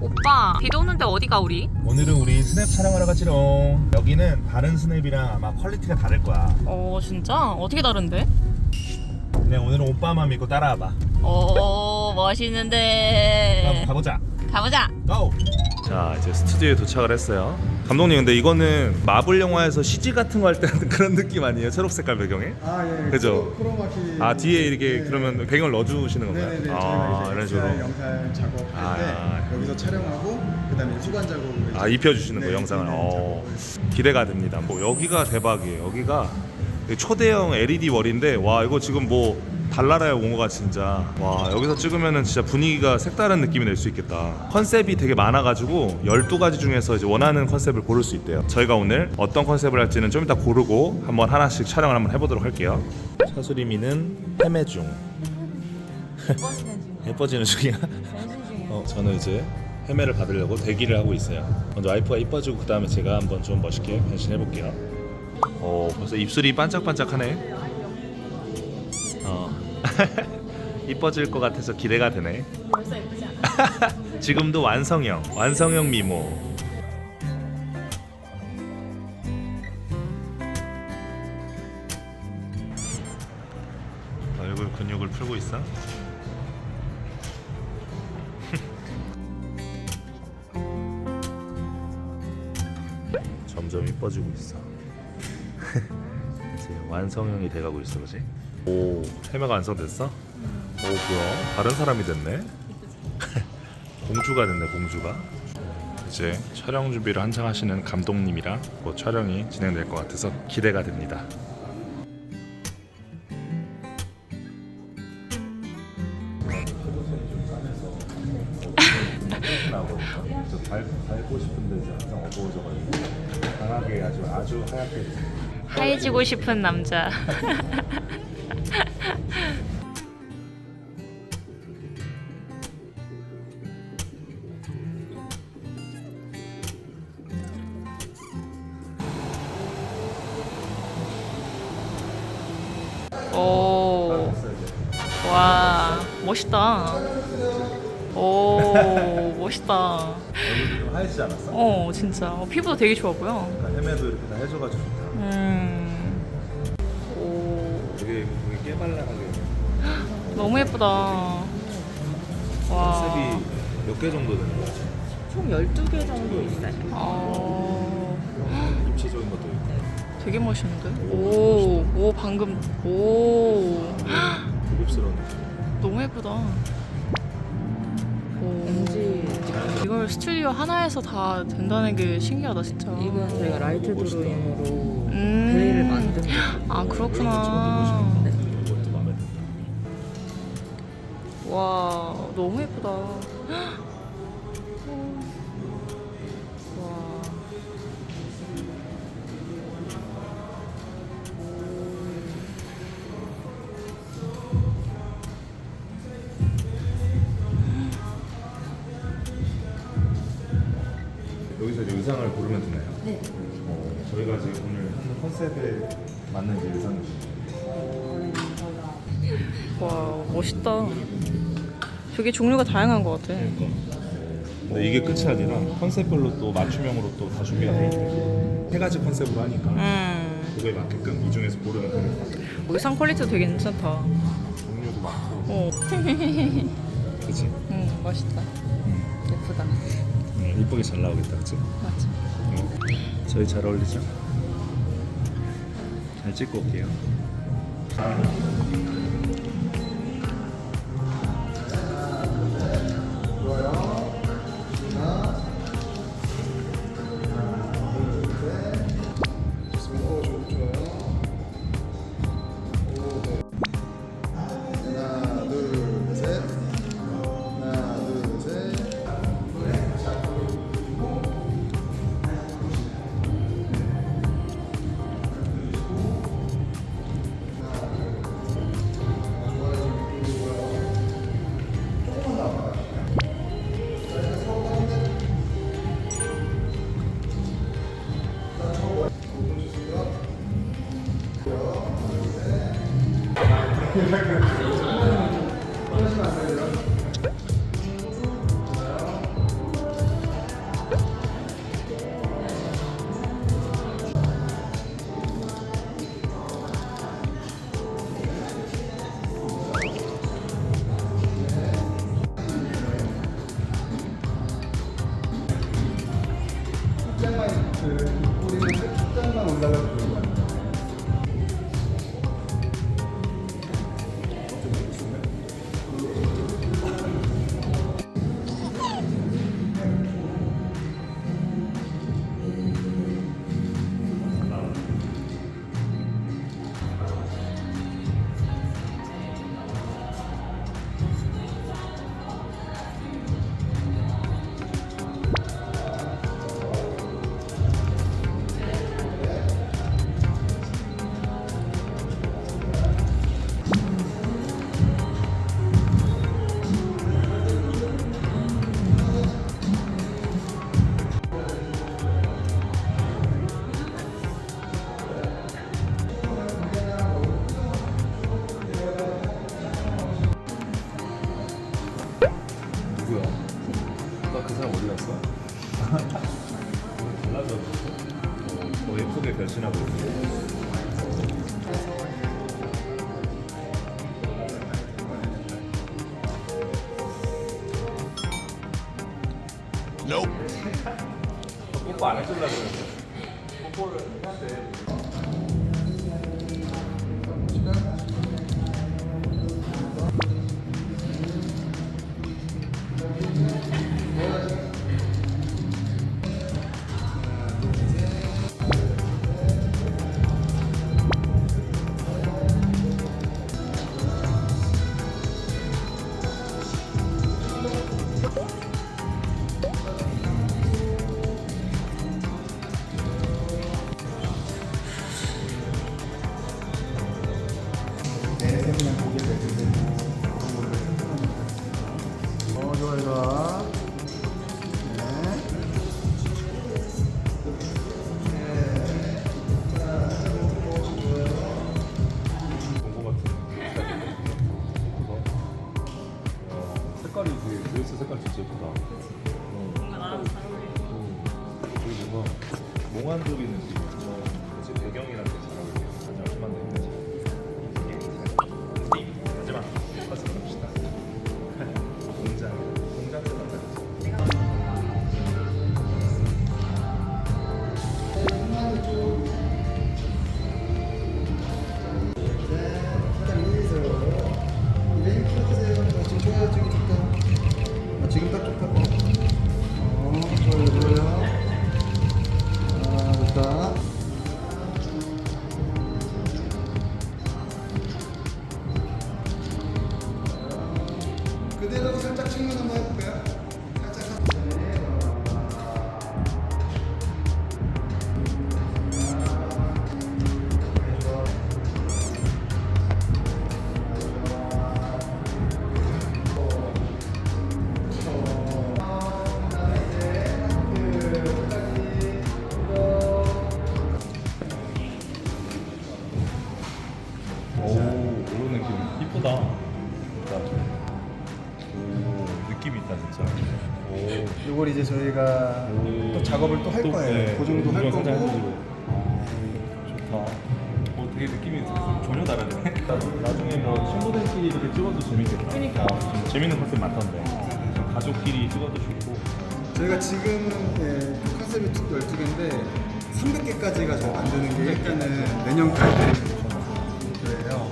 오빠 비도 오는데 어디가 우리? 오늘은 우리 스냅 촬영하러 가지롱 여기는 다른 스냅이랑 아마 퀄리티가 다를 거야 어 진짜? 어떻게 다른데? 그냥 오늘은 오빠만 믿고 따라와봐 오 멋있는데 그럼 가보자 가보자 고! 자 이제 스튜디오에 도착을 했어요 감독님 근데 이거는 마블 영화에서 CG 같은 거 할 때 하는 그런 느낌 아니에요? 초록 색깔 배경에? 아 예. 그죠? 크로- 크로마키. 아 뒤에 이렇게 네. 그러면 배경을 넣어주시는 건가요? 네네네. 아 저희가 이런 이제 식으로 영상 작업할 아. 때 여기서 촬영하고 그다음에 수관 작업을 아 입혀주시는 거 네, 영상을 네, 네, 어, 작업을. 기대가 됩니다 뭐 여기가 대박이에요 여기가 초대형 LED 월인데 와 이거 지금 뭐 달나라에 온 거가 진짜. 와 여기서 찍으면은 진짜 분위기가 색다른 느낌이 낼 수 있겠다. 컨셉이 되게 많아가지고 12가지 중에서 이제 원하는 컨셉을 고를 수 있대요. 저희가 오늘 어떤 컨셉을 할지는 좀 이따 고르고 한번 하나씩 촬영을 한번 해보도록 할게요. 차수리미는 헤매 중. 예뻐지는 중이야. 어, 저는 이제 헤매를 받으려고 대기를 하고 있어요. 먼저 와이프가 이뻐지고 그 다음에 제가 한번 좀 멋있게 변신해 볼게요. 어, 벌써 입술이 반짝반짝하네. 어, 이뻐질 것 같아서 기대가 되네. 벌써 예쁘지 않아? 지금도 완성형, 완성형 미모. 얼굴 근육을 풀고 있어? 점점 이뻐지고 있어. 완성형이 돼가고 있어, 그지? 오, 헤매가 완성됐어? 오, 뭐야? 다른 사람이 됐네? 공주가 됐네 공주가 이제 촬영 준비를 한창 하시는 감독님이랑 뭐 촬영이 진행될 것 같아서 기대가 됩니다 항상 어두워져가지고 강하게 아주 아주 하얗게 하얘지고 싶은 남자 오, 와, 멋있다. 오, 멋있다. 하얘지지 않았어? 어, 진짜. 어, 피부도 되게 좋아 보여. 그러니까 헤매도 이렇게 다 해줘가지고 좋다 음. 오, 되게 되게 깨발랄하게 너무 예쁘다. 와. 컨셉이 몇 개 정도 되는 거야? 총 12개 정도 있어요. 어, 입체적인 것도 있고 되게 멋있는데? 오, 오, 방금, 오. 고급스러운 느낌 너무 예쁘다. 이걸 스튜디오 하나에서 다 된다는 게 신기하다, 진짜. 이건 저희가 라이트. 드로잉으로 음. 베일을 만든 거예요. 아, 그렇구나. 와, 너무 예쁘다. 네. 어, 저희가 지금 오늘 하는 컨셉에 맞는 이제 의상을 와, 멋있다. 되게 종류가 다양한 것 같아. 근데 이게 끝이 아니라 컨셉별로 또 맞춤형으로 또 다 준비가 돼 있대 세 가지 컨셉으로 하니까 음. 그거에 맞게끔 이 중에서 고르면 되는 거 의상 퀄리티도 되게 괜찮다. 종류도 많고 어. 그치? 응, 멋있다. 예쁘다. 응, 이쁘게 잘 나오겠다 그치? 맞지? 응. 저희 잘 어울리죠? 잘 찍고 올게요 பெற்றது 뽀뽀 안 해주려고 그랬어. 뽀뽀를 해야 돼. 몽환적인 느낌. 이제 저희가 오. 또 작업을 또할 거예요. 네, 그 정도 할 거고. 아, 좋다. 어, 되게 느낌이 전혀 다르네. 나중에 뭐 친구들끼리 이렇게 찍어도 재밌겠다. 그러니까. 재밌는 컨셉 많던데. 좀 가족끼리 찍어도 좋고. 저희가 지금은 예, 컨셉이 12개인데 300개까지가 잘 만드는 게 일단은 내년까지 그래요.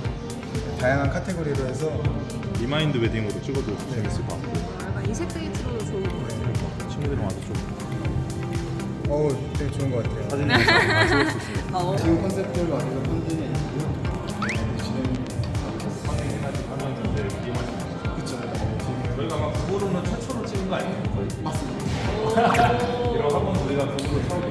다양한 카테고리로 해서 리마인드 웨딩으로 찍어도 재밌을 것 같고. 약간 이색 데이트로 좋을 것 같아요. 친구들이랑 와도 좋고. 어우 되게 좋은 것 같아요. 사진 영상 다 찍을 수. 어. 지금 컨셉대로 아직 컨셉이 있고요. 이용할 수 있어요. 그쵸. 저희가 아마 구글로는 최초로 찍은 거 아니에요? 거의? 맞습니다. 이런 한번 우리가 구글로 처음이라